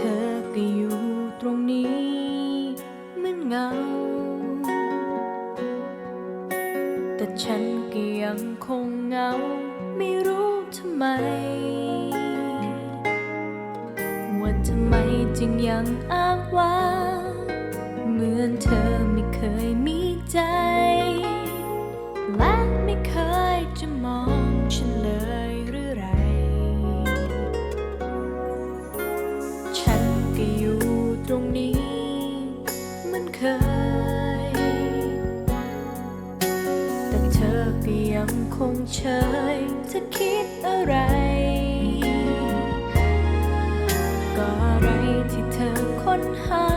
เธอก็อยู่ตรงนี้เหมือนเงา แต่ฉันก็ยังคงเงา ไม่รู้ทำไม ว่าทำไมจึงยังอ้างว้าเหมือนเธอไม่เคยมีใจ ก็ยังคงเฉยจะคิดอะไร ก็อะไรที่เธอค้นหา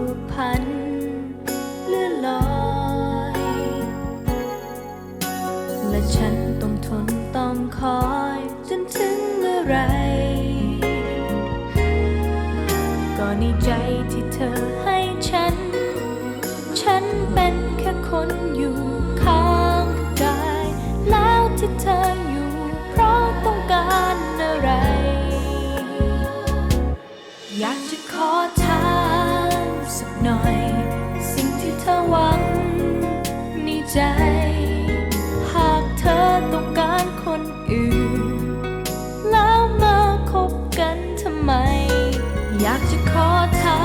ผูกพันเลื่อนลอย และฉันต้องทนต้องคอยจนถึงเมื่อไร ก็ในใจที่เธอให้ฉัน ฉันเป็นแค่คนอยู่ข้างกาย แล้วที่เธออยู่เพราะต้องการอะไร อยากจะขอ หน่อย สิ่งที่เธอหวังในใจ หากเธอต้องการคนอื่น แล้วมาคบกันทำไม อยากจะขอถา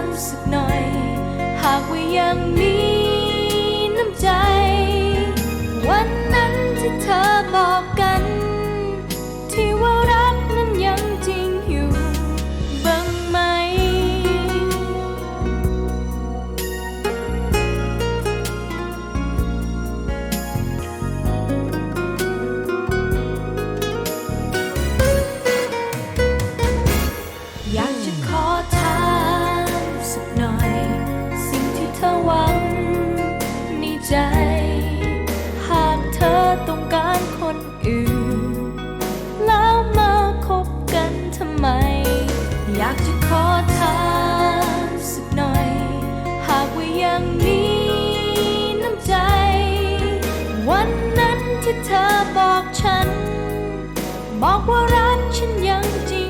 มสักหน่อย หากว่ายังมี บอกว่ารักฉันยังจริง